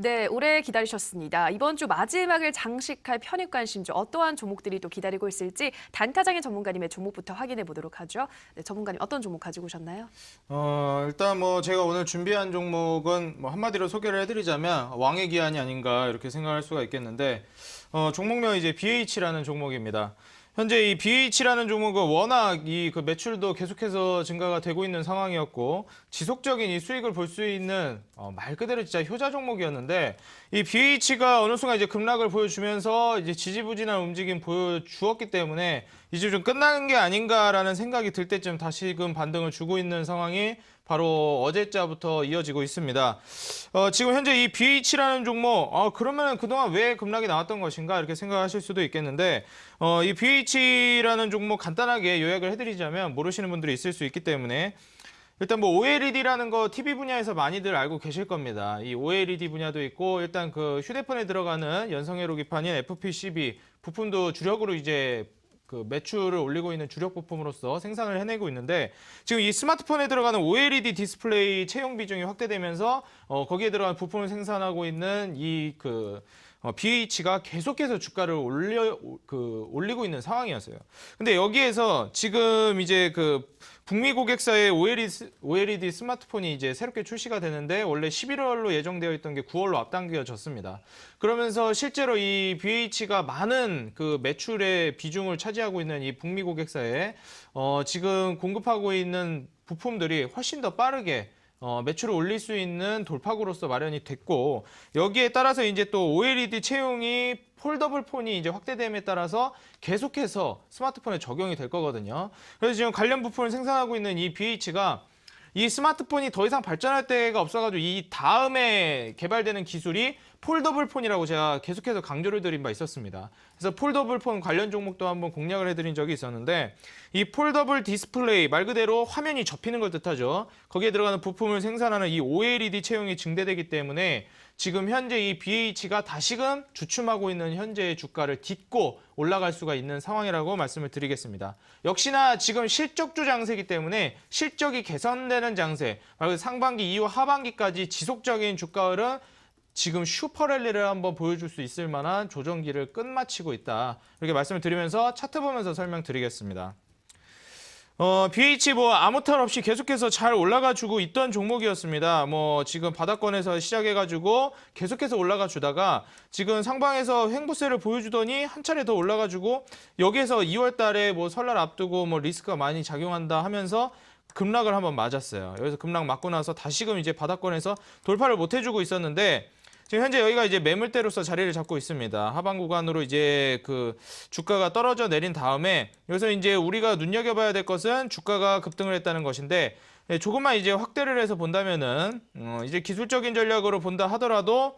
네, 오래 기다리셨습니다. 이번 주 마지막을 장식할 편입 관심주 어떠한 종목들이 또 기다리고 있을지 단타장의 전문가님의 종목부터 확인해 보도록 하죠. 네, 전문가님 어떤 종목 가지고 오셨나요? 어, 일단 뭐 제가 오늘 준비한 종목은 뭐 한마디로 소개를 해드리자면 왕의 기한이 아닌가 이렇게 생각할 수가 있겠는데 어, 종목명 이제 BH라는 종목입니다. 현재 이 BH라는 종목은 워낙 이 그 매출도 계속해서 증가가 되고 있는 상황이었고 지속적인 이 수익을 볼 수 있는 어, 말 그대로 진짜 효자 종목이었는데 이 BH가 어느 순간 이제 급락을 보여주면서 이제 지지부진한 움직임 보여주었기 때문에 이제 좀 끝나는 게 아닌가라는 생각이 들 때쯤 다시금 반등을 주고 있는 상황이 바로 어제자부터 이어지고 있습니다. 어, 지금 현재 이 BH라는 종목, 어, 그러면 그동안 왜 급락이 나왔던 것인가 이렇게 생각하실 수도 있겠는데, 어, 이 BH 라는 종목 간단하게 요약을 해드리자면 모르시는 분들이 있을 수 있기 때문에 일단 뭐 OLED라는 거 TV 분야에서 많이들 알고 계실 겁니다. 이 OLED 분야도 있고 일단 그 휴대폰에 들어가는 연성회로 기판인 FPCB 부품도 주력으로 이제 그 매출을 올리고 있는 주력 부품으로서 생산을 해내고 있는데 지금 이 스마트폰에 들어가는 OLED 디스플레이 채용 비중이 확대되면서 어, 거기에 들어간 부품을 생산하고 있는 이그 어, BH가 계속해서 주가를 올려 그 올리고 있는 상황이었어요. 근데 여기에서 지금 이제 그 북미 고객사의 OLED, OLED 스마트폰이 이제 새롭게 출시가 되는데 원래 11월로 예정되어 있던 게 9월로 앞당겨졌습니다. 그러면서 실제로 이 BH가 많은 그 매출의 비중을 차지하고 있는 이 북미 고객사에 어, 지금 공급하고 있는 부품들이 훨씬 더 빠르게 어, 매출을 올릴 수 있는 돌파구로서 마련이 됐고 여기에 따라서 이제 또 OLED 채용이 폴더블 폰이 이제 확대됨에 따라서 계속해서 스마트폰에 적용이 될 거거든요. 그래서 지금 관련 부품을 생산하고 있는 이 BH가 이 스마트폰이 더 이상 발전할 때가 없어가지고 이 다음에 개발되는 기술이 폴더블 폰이라고 제가 계속해서 강조를 드린 바 있었습니다. 그래서 폴더블 폰 관련 종목도 한번 공략을 해드린 적이 있었는데 이 폴더블 디스플레이 말 그대로 화면이 접히는 걸 뜻하죠. 거기에 들어가는 부품을 생산하는 이 OLED 채용이 증대되기 때문에 지금 현재 이 BH가 다시금 주춤하고 있는 현재의 주가를 딛고 올라갈 수가 있는 상황이라고 말씀을 드리겠습니다. 역시나 지금 실적주 장세이기 때문에 실적이 개선되는 장세, 상반기 이후 하반기까지 지속적인 주가 흐름 지금 슈퍼랠리를 한번 보여줄 수 있을 만한 조정기를 끝마치고 있다. 이렇게 말씀을 드리면서 차트 보면서 설명드리겠습니다. 어, BH 뭐 아무 탈 없이 계속해서 잘 올라가 주고 있던 종목이었습니다. 뭐 지금 바닥권에서 시작해 가지고 계속해서 올라가 주다가 지금 상방에서 횡보세를 보여주더니 한 차례 더 올라가 주고 여기에서 2월 달에 뭐 설날 앞두고 뭐 리스크가 많이 작용한다 하면서 급락을 한번 맞았어요. 여기서 급락 맞고 나서 다시금 이제 바닥권에서 돌파를 못 해주고 있었는데 지금 현재 여기가 이제 매물대로서 자리를 잡고 있습니다. 하방 구간으로 이제 그 주가가 떨어져 내린 다음에 여기서 이제 우리가 눈여겨봐야 될 것은 주가가 급등을 했다는 것인데 예, 조금만 이제 확대를 해서 본다면은 어, 이제 기술적인 전략으로 본다 하더라도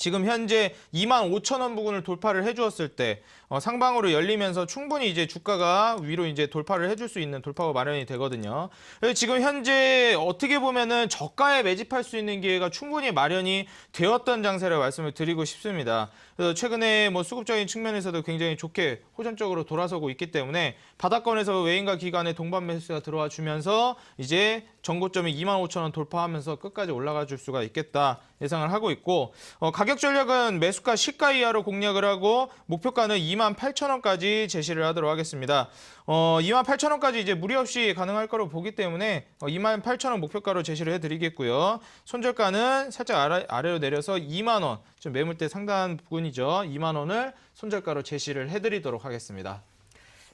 지금 현재 2만 5천 원 부근을 돌파를 해주었을 때 어, 상방으로 열리면서 충분히 이제 주가가 위로 이제 돌파를 해줄 수 있는 돌파가 마련이 되거든요. 지금 현재 어떻게 보면은 저가에 매집할 수 있는 기회가 충분히 마련이 되었던 장세를 말씀을 드리고 싶습니다. 그래서 최근에 뭐 수급적인 측면에서도 굉장히 좋게 호전적으로 돌아서고 있기 때문에 바닥권에서 외인과 기관의 동반 매수가 들어와 주면서 이제 전고점이 2만 5천 원 돌파하면서 끝까지 올라가 줄 수가 있겠다 예상을 하고 있고 어, 가격 전략은 매수가 시가 이하로 공략을 하고 목표가는 2만 8천 원까지 제시를 하도록 하겠습니다. 어, 2만 8천 원까지 이제 무리 없이 가능할 거로 보기 때문에 어, 2만 8천 원 목표가로 제시를 해드리겠고요. 손절가는 살짝 아래, 아래로 내려서 2만 원, 좀 매물대 상단 부분이죠. 2만 원을 손절가로 제시를 해드리도록 하겠습니다.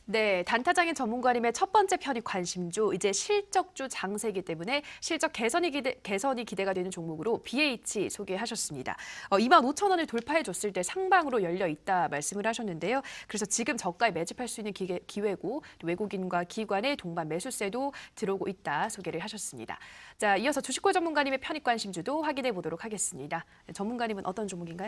네, 단타장의 전문가님의 첫 번째 편입 관심주 이제 실적주 장세이기 때문에 실적 개선이 기대 개선이 기대가 되는 종목으로 BH 소개하셨습니다. 어, 2만 5천 원을 돌파해 줬을 때 상방으로 열려 있다 말씀을 하셨는데요. 그래서 지금 저가에 매집할 수 있는 기회, 기회고 외국인과 기관의 동반 매수세도 들어오고 있다 소개를 하셨습니다. 자, 이어서 주식고 전문가님의 편입 관심주도 확인해 보도록 하겠습니다. 네, 전문가님은 어떤 종목인가요?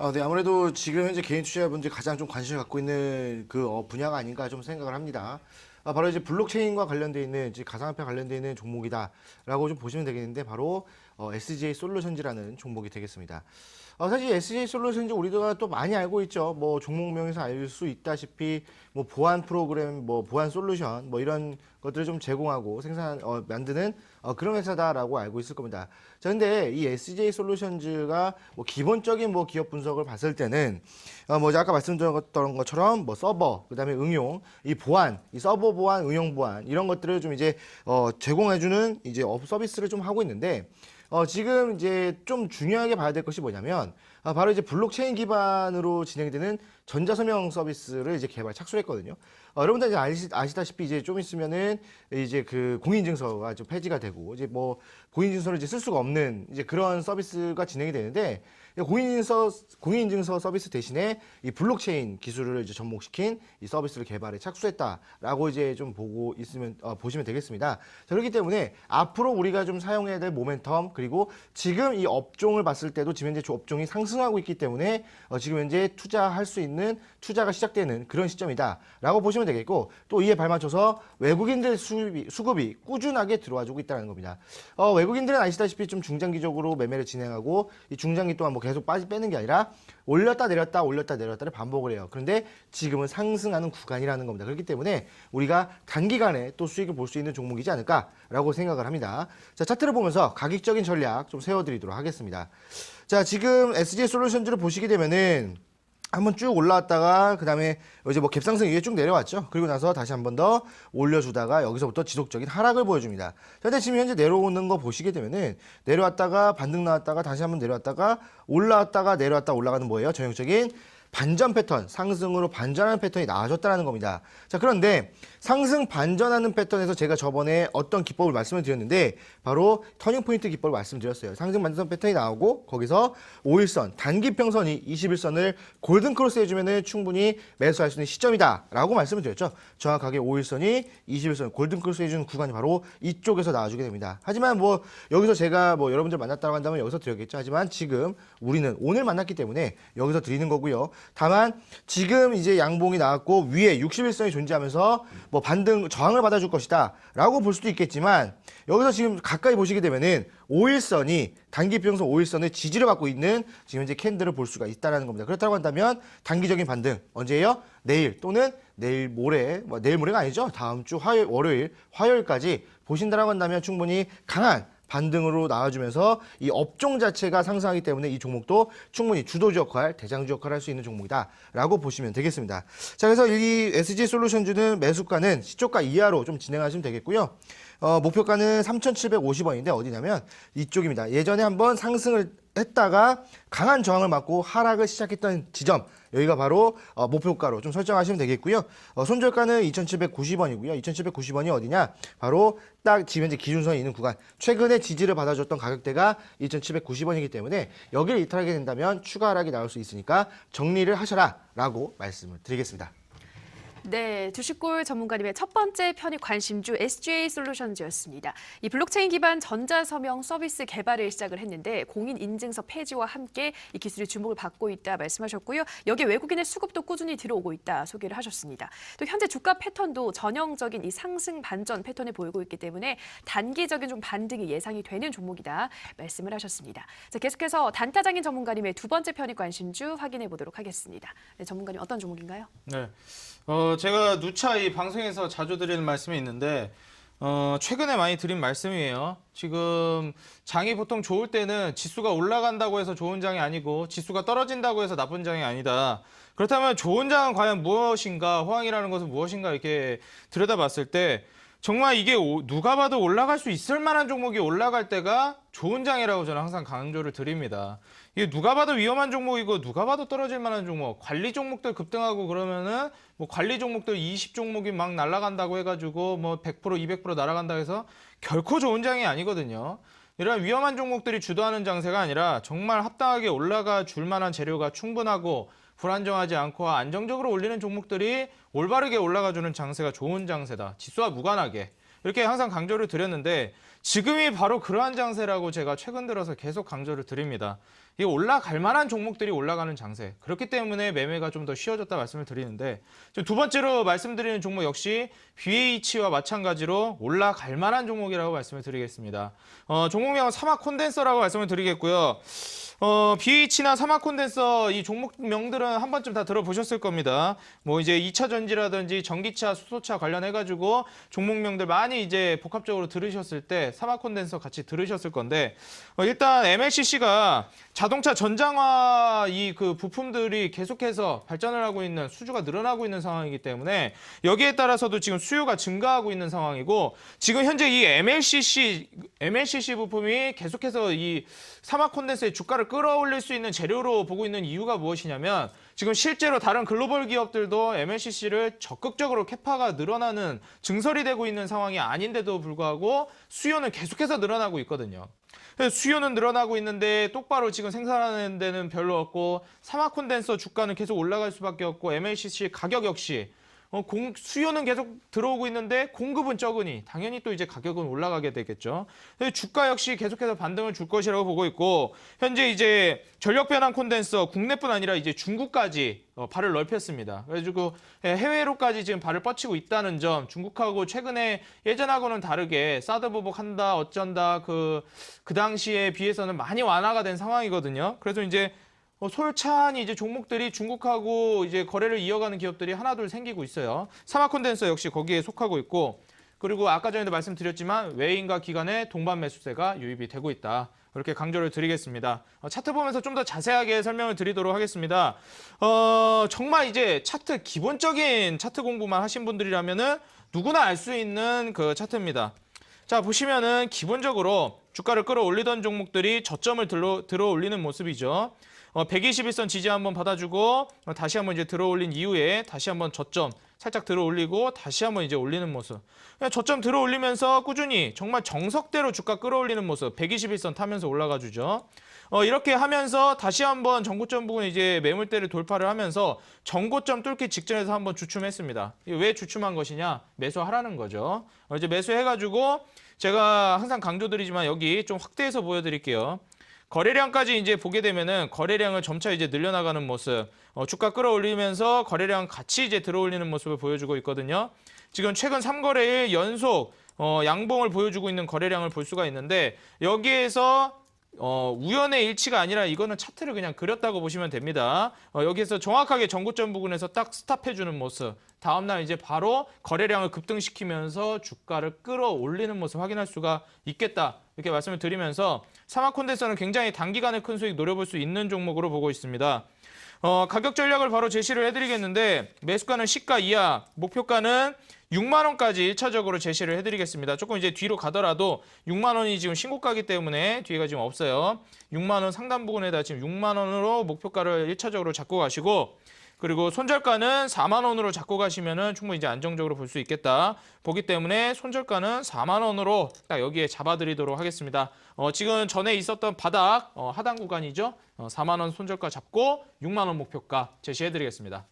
아, 네, 아무래도 지금 현재 개인 투자자분들이 가장 좀 관심을 갖고 있는 그 어, 분야가 아닌가 좀 생각을 합니다. 아, 바로 이제 블록체인과 관련돼 있는 이제 가상화폐 관련돼 있는 종목이다라고 좀 보시면 되겠는데 바로 어, SGA 솔루션즈라는 종목이 되겠습니다. 어, 사실 SGA 솔루션즈 우리가 또 많이 알고 있죠. 뭐 종목명에서 알 수 있다시피 뭐 보안 프로그램, 뭐 보안 솔루션, 뭐 이런 것들을 좀 제공하고 생산 어, 만드는 어, 그런 회사다라고 알고 있을 겁니다. 자, 근데 이 SJ 솔루션즈가 뭐 기본적인 뭐 기업 분석을 봤을 때는 어, 뭐 아까 말씀드렸던 것처럼 뭐 서버, 그다음에 응용, 이 보안, 이 서버 보안, 응용 보안 이런 것들을 좀 이제 어, 제공해주는 이제 업 서비스를 좀 하고 있는데 어, 지금 이제 좀 중요하게 봐야 될 것이 뭐냐면 아, 바로 이제 블록체인 기반으로 진행되는 전자서명 서비스를 이제 개발 착수했거든요. 어, 여러분들 이제 아시, 아시 다시피 이제 좀 있으면은 이제 그 공인증서가 좀 폐지가 되고 이제 뭐 공인증서를 이제 쓸 수가 없는 이제 그런 서비스가 진행이 되는데 공인증서 공인증서 서비스 대신에 이 블록체인 기술을 이제 접목시킨 이 서비스를 개발에 착수했다라고 이제 좀 보고 있으면 어, 보시면 되겠습니다. 자, 그렇기 때문에 앞으로 우리가 좀 사용해야 될 모멘텀 그리고 지금 이 업종을 봤을 때도 지금 현재 업종이 상승하고 있기 때문에 어, 지금 현재 투자할 수 있는 투자가 시작되는 그런 시점이다라고 보시면 되겠고 또 이에 발맞춰서 외국인들 수입이, 수급이 꾸준하게 들어와주고 있다는 겁니다. 어, 외국인들은 아시다시피 좀 중장기적으로 매매를 진행하고 이 중장기 동안 뭐 계속 빠지 빼는 게 아니라 올렸다 내렸다 올렸다 내렸다를 반복을 해요. 그런데 지금은 상승하는 구간이라는 겁니다. 그렇기 때문에 우리가 단기간에 또 수익을 볼 수 있는 종목이지 않을까라고 생각을 합니다. 자 차트를 보면서 가격적인 전략 좀 세워드리도록 하겠습니다. 자 지금 SJ 솔루션즈를 보시게 되면은 한번 쭉 올라왔다가 그다음에 이제 뭐 갭상승 위에 쭉 내려왔죠. 그리고 나서 다시 한 번 더 올려주다가 여기서부터 지속적인 하락을 보여줍니다. 근데 지금 현재 내려오는 거 보시게 되면은 내려왔다가 반등 나왔다가 다시 한번 내려왔다가 올라왔다가 내려왔다 올라가는 뭐예요? 전형적인 반전 패턴, 상승으로 반전하는 패턴이 나아졌다는 겁니다. 자, 그런데 상승 반전하는 패턴에서 제가 저번에 어떤 기법을 말씀을 드렸는데 바로 터닝 포인트 기법을 말씀드렸어요. 상승 반전 패턴이 나오고 거기서 5일선, 단기 평선이 21선을 골든 크로스 해주면은 충분히 매수할 수 있는 시점이다라고 말씀을 드렸죠. 정확하게 5일선이 21선 골든 크로스 해주는 구간이 바로 이쪽에서 나와주게 됩니다. 하지만 뭐 여기서 제가 뭐 여러분들 만났다고 한다면 여기서 드렸겠죠. 하지만 지금 우리는 오늘 만났기 때문에 여기서 드리는 거고요. 다만 지금 이제 양봉이 나왔고 위에 61선이 존재하면서 뭐 반등 저항을 받아줄 것이다 라고 볼 수도 있겠지만 여기서 지금 가까이 보시게 되면은 5일선이 단기 평선 5일선의 지지를 받고 있는 지금 현재 캔들을 볼 수가 있다라는 겁니다. 그렇다고 한다면 단기적인 반등 언제예요? 내일 또는 내일 모레 뭐 내일 모레가 아니죠. 다음 주 화요일 월요일 화요일까지 보신다라고 한다면 충분히 강한 반등으로 나와주면서 이 업종 자체가 상승하기 때문에 이 종목도 충분히 주도주 역할, 대장주 역할을 할 수 있는 종목이다라고 보시면 되겠습니다. 자, 그래서 이 SG 솔루션주는 매수가는 시초가 이하로 좀 진행하시면 되겠고요. 어, 목표가는 3,750원인데 어디냐면 이쪽입니다. 예전에 한번 상승을 했다가 강한 저항을 맞고 하락을 시작했던 지점 여기가 바로 어, 목표가로 좀 설정하시면 되겠고요. 어, 손절가는 2,790원이고요. 2,790원이 어디냐? 바로 딱 지금 현재 기준선에 있는 구간. 최근에 지지를 받아줬던 가격대가 2,790원이기 때문에 여기를 이탈하게 된다면 추가 하락이 나올 수 있으니까 정리를 하셔라라고 말씀을 드리겠습니다. 네, 주식골 전문가님의 첫 번째 편입 관심주 SGA 솔루션즈였습니다. 이 블록체인 기반 전자서명 서비스 개발을 시작을 했는데 공인 인증서 폐지와 함께 이 기술이 주목을 받고 있다 말씀하셨고요. 여기에 외국인의 수급도 꾸준히 들어오고 있다 소개를 하셨습니다. 또 현재 주가 패턴도 전형적인 이 상승 반전 패턴을 보이고 있기 때문에 단기적인 좀 반등이 예상이 되는 종목이다 말씀을 하셨습니다. 자, 계속해서 단타장인 전문가님의 두 번째 편입 관심주 확인해 보도록 하겠습니다. 네, 전문가님 어떤 종목인가요? 네. 어, 제가 누차 이 방송에서 자주 드리는 말씀이 있는데, 어, 최근에 많이 드린 말씀이에요. 지금 장이 보통 좋을 때는 지수가 올라간다고 해서 좋은 장이 아니고 지수가 떨어진다고 해서 나쁜 장이 아니다. 그렇다면 좋은 장은 과연 무엇인가, 호황이라는 것은 무엇인가 이렇게 들여다봤을 때 정말 이게 오- 누가 봐도 올라갈 수 있을 만한 종목이 올라갈 때가 좋은 장이라고 저는 항상 강조를 드립니다. 이게 누가 봐도 위험한 종목이고 누가 봐도 떨어질 만한 종목, 관리 종목들 급등하고 그러면은 뭐 관리 종목들 20 종목이 막 날아간다고 해가지고 뭐 100% 200% 날아간다 해서 결코 좋은 장이 아니거든요. 이런 위험한 종목들이 주도하는 장세가 아니라 정말 합당하게 올라가 줄 만한 재료가 충분하고 불안정하지 않고 안정적으로 올리는 종목들이 올바르게 올라가주는 장세가 좋은 장세다. 지수와 무관하게. 이렇게 항상 강조를 드렸는데 지금이 바로 그러한 장세라고 제가 최근 들어서 계속 강조를 드립니다. 이 올라갈 만한 종목들이 올라가는 장세. 그렇기 때문에 매매가 좀 더 쉬워졌다 말씀을 드리는데 두 번째로 말씀드리는 종목 역시 BH와 마찬가지로 올라갈 만한 종목이라고 말씀을 드리겠습니다. 어, 종목명은 사막 콘덴서라고 말씀을 드리겠고요. 어, BH나 사막 콘덴서 이 종목명들은 한 번쯤 다 들어보셨을 겁니다. 뭐 이제 2차 전지라든지 전기차, 수소차 관련해 가지고 종목명들 많이 이제 복합적으로 들으셨을 때 사막 콘덴서 같이 들으셨을 건데 어, 일단 MLCC가 자동차 전장화 이 그 부품들이 계속해서 발전을 하고 있는 수주가 늘어나고 있는 상황이기 때문에 여기에 따라서도 지금 수요가 증가하고 있는 상황이고 지금 현재 이 MLCC MLCC 부품이 계속해서 이 사막 콘덴서의 주가를 끌어올릴 수 있는 재료로 보고 있는 이유가 무엇이냐면 지금 실제로 다른 글로벌 기업들도 MLCC를 적극적으로 캐파가 늘어나는 증설이 되고 있는 상황이 아닌데도 불구하고 수요는 계속해서 늘어나고 있거든요. 수요는 늘어나고 있는데 똑바로 지금 생산하는 데는 별로 없고 사막 콘덴서 주가는 계속 올라갈 수밖에 없고 MLCC 가격 역시 어, 공, 수요는 계속 들어오고 있는데 공급은 적으니 당연히 또 이제 가격은 올라가게 되겠죠. 그래서 주가 역시 계속해서 반등을 줄 것이라고 보고 있고 현재 이제 전력 변환 콘덴서 국내뿐 아니라 이제 중국까지 어, 발을 넓혔습니다. 그래가지고 예, 해외로까지 지금 발을 뻗치고 있다는 점 중국하고 최근에 예전하고는 다르게 사드 보복한다 어쩐다 그 그 당시에 비해서는 많이 완화가 된 상황이거든요. 그래서 이제 어, 솔찬히 이제 종목들이 중국하고 이제 거래를 이어가는 기업들이 하나둘 생기고 있어요. 사막 콘덴서 역시 거기에 속하고 있고 그리고 아까 전에도 말씀드렸지만 외인과 기관의 동반 매수세가 유입이 되고 있다. 그렇게 강조를 드리겠습니다. 어, 차트 보면서 좀 더 자세하게 설명을 드리도록 하겠습니다. 어, 정말 이제 차트 기본적인 차트 공부만 하신 분들이라면은 누구나 알 수 있는 그 차트입니다. 자 보시면은 기본적으로 주가를 끌어올리던 종목들이 저점을 들어, 들어 올리는 모습이죠. 어, 121선 지지 한번 받아주고 어, 다시 한번 이제 들어올린 이후에 다시 한번 저점 살짝 들어올리고 다시 한번 이제 올리는 모습. 그냥 저점 들어올리면서 꾸준히 정말 정석대로 주가 끌어올리는 모습. 121선 타면서 올라가 주죠. 어, 이렇게 하면서 다시 한번 전고점 부분 이제 매물대를 돌파를 하면서 전고점 뚫기 직전에서 한번 주춤했습니다. 왜 주춤한 것이냐? 매수하라는 거죠. 어, 이제 매수해가지고 제가 항상 강조드리지만 여기 좀 확대해서 보여드릴게요. 거래량까지 이제 보게 되면은 거래량을 점차 이제 늘려나가는 모습, 어, 주가 끌어올리면서 거래량 같이 이제 들어올리는 모습을 보여주고 있거든요. 지금 최근 3거래일 연속 어, 양봉을 보여주고 있는 거래량을 볼 수가 있는데 여기에서 어, 우연의 일치가 아니라 이거는 차트를 그냥 그렸다고 보시면 됩니다. 어, 여기에서 정확하게 전고점 부근에서 딱 스탑해주는 모습. 다음날 이제 바로 거래량을 급등시키면서 주가를 끌어올리는 모습 확인할 수가 있겠다. 이렇게 말씀을 드리면서 사마콘데서는 굉장히 단기간에 큰 수익 노려볼 수 있는 종목으로 보고 있습니다. 어, 가격 전략을 바로 제시를 해드리겠는데 매수가는 시가 이하, 목표가는 6만 원까지 1차적으로 제시를 해드리겠습니다. 조금 이제 뒤로 가더라도 6만 원이 지금 신고가기 때문에 뒤가 지금 없어요. 6만 원 상단 부분에다 지금 6만 원으로 목표가를 1차적으로 잡고 가시고 그리고 손절가는 4만 원으로 잡고 가시면은 충분히 이제 안정적으로 볼 수 있겠다. 보기 때문에 손절가는 4만 원으로 딱 여기에 잡아드리도록 하겠습니다. 어, 지금 전에 있었던 바닥 어, 하단 구간이죠. 어, 4만 원 손절가 잡고 6만 원 목표가 제시해드리겠습니다.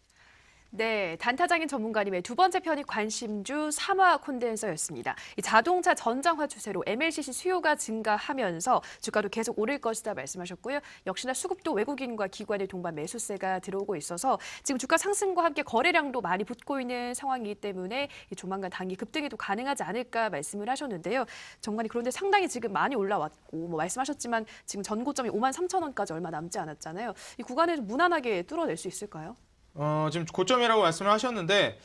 네, 단타장인 전문가님의 두 번째 편이 관심주 삼화 콘덴서였습니다. 이 자동차 전장화 추세로 MLCC 수요가 증가하면서 주가도 계속 오를 것이다 말씀하셨고요. 역시나 수급도 외국인과 기관의 동반 매수세가 들어오고 있어서 지금 주가 상승과 함께 거래량도 많이 붙고 있는 상황이기 때문에 이 조만간 단기 급등이 도 가능하지 않을까 말씀을 하셨는데요. 정관이 그런데 상당히 지금 많이 올라왔고 뭐 말씀하셨지만 지금 전고점이 5만 3천 원까지 얼마 남지 않았잖아요. 이 구간을 무난하게 뚫어낼 수 있을까요? 어, 지금 고점이라고 말씀을 하셨는데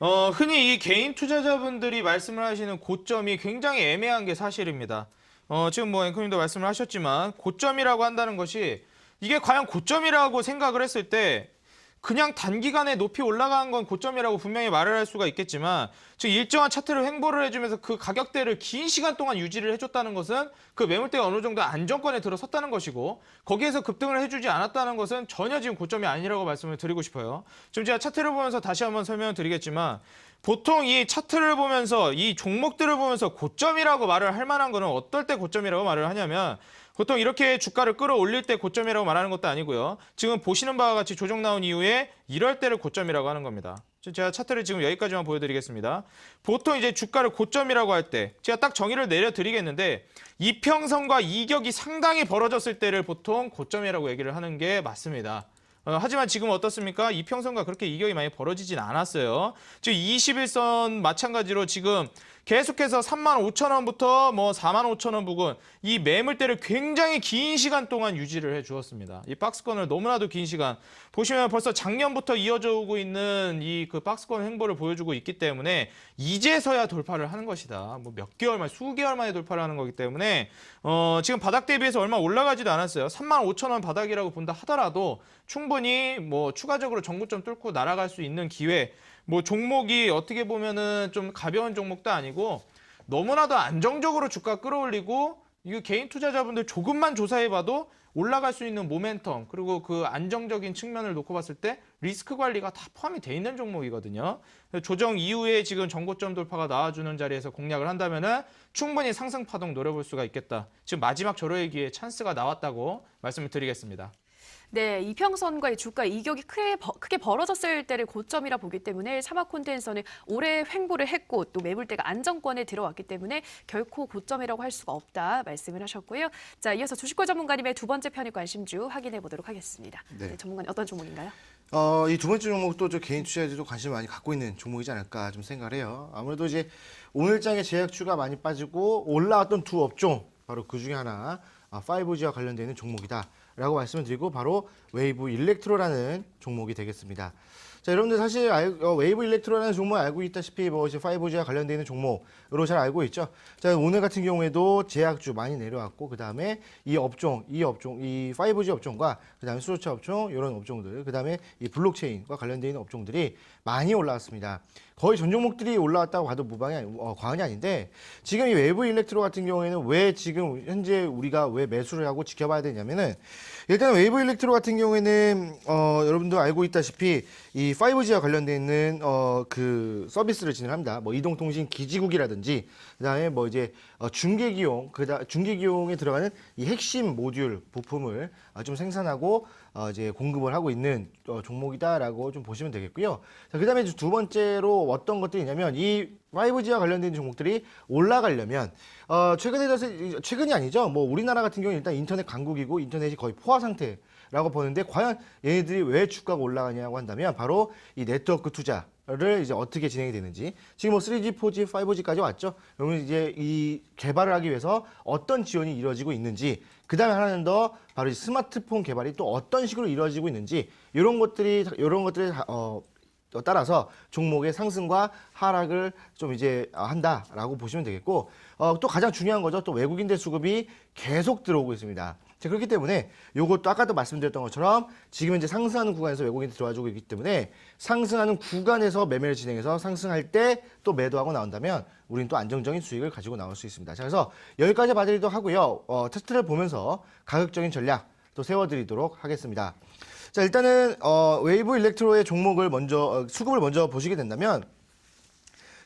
어, 흔히 이 개인 투자자분들이 말씀을 하시는 고점이 굉장히 애매한 게 사실입니다. 어, 지금 뭐 앵커님도 말씀을 하셨지만 고점이라고 한다는 것이 이게 과연 고점이라고 생각을 했을 때 그냥 단기간에 높이 올라간 건 고점이라고 분명히 말을 할 수가 있겠지만 즉 일정한 차트를 횡보를 해주면서 그 가격대를 긴 시간 동안 유지를 해줬다는 것은 그 매물대가 어느 정도 안정권에 들어섰다는 것이고 거기에서 급등을 해주지 않았다는 것은 전혀 지금 고점이 아니라고 말씀을 드리고 싶어요. 지금 제가 차트를 보면서 다시 한번 설명을 드리겠지만 보통 이 차트를 보면서 이 종목들을 보면서 고점이라고 말을 할 만한 거는 어떨 때 고점이라고 말을 하냐면 보통 이렇게 주가를 끌어올릴 때 고점이라고 말하는 것도 아니고요. 지금 보시는 바와 같이 조정 나온 이후에 이럴 때를 고점이라고 하는 겁니다. 제가 차트를 지금 여기까지만 보여드리겠습니다. 보통 이제 주가를 고점이라고 할 때 제가 딱 정의를 내려드리겠는데 이평선과 이격이 상당히 벌어졌을 때를 보통 고점이라고 얘기를 하는 게 맞습니다. 어, 하지만 지금 어떻습니까? 이평선과 그렇게 이격이 많이 벌어지진 않았어요. 지금 21선 마찬가지로 지금 계속해서 3만 5천 원부터 뭐 4만 5천 원 부근 이 매물대를 굉장히 긴 시간 동안 유지를 해 주었습니다. 이 박스권을 너무나도 긴 시간 보시면 벌써 작년부터 이어져 오고 있는 이 그 박스권 행보를 보여주고 있기 때문에 이제서야 돌파를 하는 것이다. 뭐 몇 개월 만 수개월 만에 돌파를 하는 거기 때문에 어 지금 바닥 대비해서 얼마 올라가지도 않았어요. 3만 5천 원 바닥이라고 본다 하더라도 충분히 뭐 추가적으로 정구점 뚫고 날아갈 수 있는 기회 뭐 종목이 어떻게 보면은 좀 가벼운 종목도 아니고 너무나도 안정적으로 주가 끌어올리고 이거 개인 투자자분들 조금만 조사해봐도 올라갈 수 있는 모멘텀 그리고 그 안정적인 측면을 놓고 봤을 때 리스크 관리가 다 포함이 돼 있는 종목이거든요. 조정 이후에 지금 정고점 돌파가 나와주는 자리에서 공략을 한다면은 충분히 상승 파동 노려볼 수가 있겠다. 지금 마지막 절호의 기회에 찬스가 나왔다고 말씀을 드리겠습니다. 네, 이평선과의 주가 이격이 크게, 버- 크게 벌어졌을 때를 고점이라 보기 때문에 사마콘텐선은 오래 횡보를 했고 또 매물대가 안정권에 들어왔기 때문에 결코 고점이라고 할 수가 없다 말씀을 하셨고요. 자, 이어서 주식과 전문가님의 두 번째 편입 관심주 확인해 보도록 하겠습니다. 네. 네, 전문가님 어떤 종목인가요? 어, 이 두 번째 종목도 저 개인 투자자들도 관심을 많이 갖고 있는 종목이지 않을까 좀 생각을 해요. 아무래도 이제 오늘장에 제약주가 많이 빠지고 올라왔던 두 업종 바로 그 중에 하나 아, 5G와 관련되는 종목이다 라고 말씀을 드리고 바로 웨이브 일렉트로라는 종목이 되겠습니다. 자, 여러분들 사실 알, 어, 웨이브 일렉트로라는 종목 알고 있다시피 뭐 이제 5G와 관련되어 있는 종목으로 잘 알고 있죠. 자, 오늘 같은 경우에도 제약주 많이 내려왔고 그다음에 이 업종, 이 업종, 이 5G 업종과 그다음에 수소차 업종 이런 업종들, 그다음에 이 블록체인과 관련되어 있는 업종들이 많이 올라왔습니다. 거의 전 종목들이 올라왔다고 봐도 무방이 아니, 어, 과언이 아닌데 지금 이 외부 일렉트로 같은 경우에는 왜 지금 현재 우리가 왜 매수를 하고 지켜봐야 되냐면은 일단 외부 일렉트로 같은 경우에는 어, 여러분도 알고 있다시피 이 5G와 관련돼 있는 어, 그 서비스를 진행합니다. 뭐 이동통신 기지국이라든지 그다음에 뭐 이제 어, 중계기용 그다 중계기용에 들어가는 이 핵심 모듈 부품을 어, 좀 생산하고 어, 이제 공급을 하고 있는 어, 종목이다라고 좀 보시면 되겠고요. 자, 그다음에 두 번째로 어떤 것들이 있냐면 이 5G와 관련된 종목들이 올라가려면 어, 최근에 들어서 최근이 아니죠. 뭐 우리나라 같은 경우는 일단 인터넷 강국이고 인터넷이 거의 포화 상태 라고 보는데 과연 얘네들이 왜 주가가 올라가냐고 한다면 바로 이 네트워크 투자 를 이제 어떻게 진행이 되는지 지금 뭐 3G, 4G, 5G까지 왔죠. 그러면 이제 이 개발을 하기 위해서 어떤 지원이 이루어지고 있는지 그 다음에 하나는 더 바로 이 스마트폰 개발이 또 어떤 식으로 이루어지고 있는지 이런 것들이 이런 것들이 다, 어, 따라서 종목의 상승과 하락을 좀 이제 한다라고 보시면 되겠고 어, 또 가장 중요한 거죠. 또 외국인들 수급이 계속 들어오고 있습니다. 자, 그렇기 때문에 요것도 아까도 말씀드렸던 것처럼 지금 이제 상승하는 구간에서 외국인들이 들어와주고 있기 때문에 상승하는 구간에서 매매를 진행해서 상승할 때 또 매도하고 나온다면 우리는 또 안정적인 수익을 가지고 나올 수 있습니다. 자, 그래서 여기까지 봐드리도록 하고요. 어, 테스트를 보면서 가격적인 전략 또 세워드리도록 하겠습니다. 자 일단은 어, 웨이브 일렉트로의 종목을 먼저 어, 수급을 먼저 보시게 된다면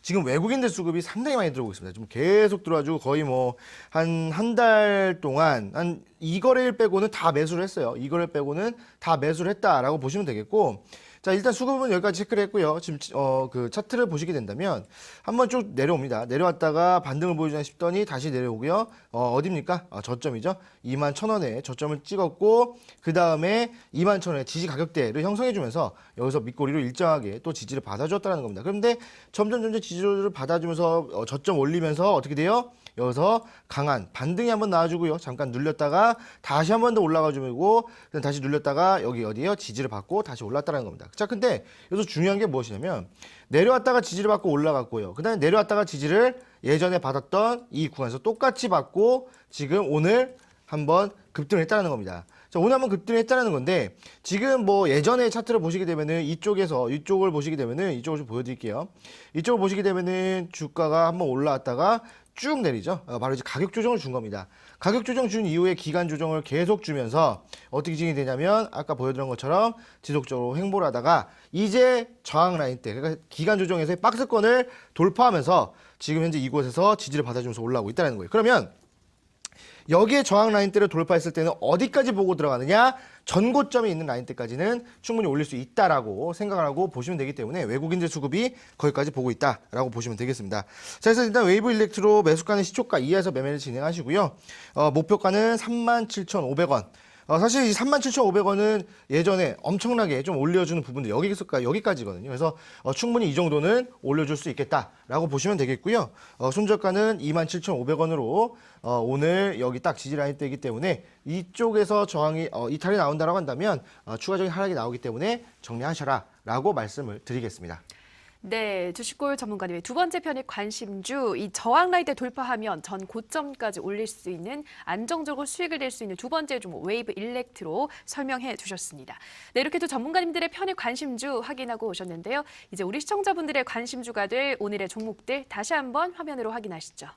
지금 외국인들 수급이 상당히 많이 들어오고 있습니다. 좀 계속 들어와주고 거의 뭐 한 한 달 동안 한 이거래일 빼고는 다 매수를 했어요. 이거래 빼고는 다 매수를 했다라고 보시면 되겠고 자 일단 수급은 여기까지 체크를 했고요. 지금 어, 그 차트를 보시게 된다면 한번 쭉 내려옵니다. 내려왔다가 반등을 보여주나 싶더니 다시 내려오고요. 어, 어딥니까? 어, 저점이죠. 2만 천 원에 저점을 찍었고 그 다음에 2만 천 원의 지지 가격대를 형성해 주면서 여기서 밑꼬리로 일정하게 또 지지를 받아줬다는 겁니다. 그런데 점점 점점 지지를 받아 주면서 어, 저점 올리면서 어떻게 돼요? 여기서 강한 반등이 한번 나와주고요. 잠깐 눌렸다가 다시 한 번 더 올라가주고 다시 눌렸다가 여기 어디에요? 지지를 받고 다시 올랐다는 겁니다. 자, 근데 여기서 중요한 게 무엇이냐면 내려왔다가 지지를 받고 올라갔고요. 그 다음에 내려왔다가 지지를 예전에 받았던 이 구간에서 똑같이 받고 지금 오늘 한번 급등을 했다는 겁니다. 자, 오늘 한번 급등을 했다는 건데 지금 뭐 예전에 차트를 보시게 되면은 이쪽에서 이쪽을 보시게 되면은 이쪽을 좀 보여드릴게요. 이쪽을 보시게 되면은 주가가 한번 올라왔다가 쭉 내리죠. 어, 바로 이제 가격 조정을 준 겁니다. 가격 조정 준 이후에 기간 조정을 계속 주면서 어떻게 진행이 되냐면 아까 보여드린 것처럼 지속적으로 횡보를 하다가 이제 저항 라인 때 그러니까 기간 조정에서의 박스권을 돌파하면서 지금 현재 이곳에서 지지를 받아주면서 올라오고 있다는 거예요. 그러면 여기에 저항 라인대를 돌파했을 때는 어디까지 보고 들어가느냐? 전고점이 있는 라인대까지는 충분히 올릴 수 있다라고 생각을 하고 보시면 되기 때문에 외국인들 수급이 거기까지 보고 있다라고 보시면 되겠습니다. 자, 그래서 일단 웨이브 일렉트로 매수가는 시초가 이하에서 매매를 진행하시고요. 어, 목표가는 37,500원. 어, 사실 이 37,500원은 예전에 엄청나게 좀 올려주는 부분들 여기까지 여기까지거든요. 그래서 어, 충분히 이 정도는 올려줄 수 있겠다라고 보시면 되겠고요. 어, 손저가는 27,500원으로 어, 오늘 여기 딱 지지 라인 때이기 때문에 이쪽에서 저항이 어, 이탈이 나온다라고 한다면 어, 추가적인 하락이 나오기 때문에 정리하셔라라고 말씀을 드리겠습니다. 네, 주식골 전문가님의 두 번째 편입 관심주 이 저항 라인대 돌파하면 전 고점까지 올릴 수 있는 안정적으로 수익을 낼 수 있는 두 번째 종목 웨이브 일렉트로 설명해 주셨습니다. 네, 이렇게 또 전문가님들의 편입 관심주 확인하고 오셨는데요. 이제 우리 시청자분들의 관심주가 될 오늘의 종목들 다시 한번 화면으로 확인하시죠.